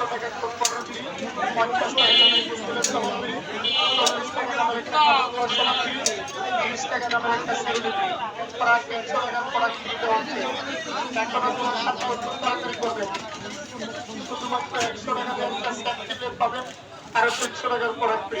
একশো কোন পণ্যটি পঞ্চাশ দামের পুস্তকের সামগ্রী চল্লিশ টাকা দামের একটা সামগ্রী তিরিশ টাকা দামের একটা সেলুলিটি প্রায় তিনশো টাকার প্রোডাক্ট কিনতে একটা সার্টিফিকেট পাবেন আরও প্রোডাক্ট ফ্রি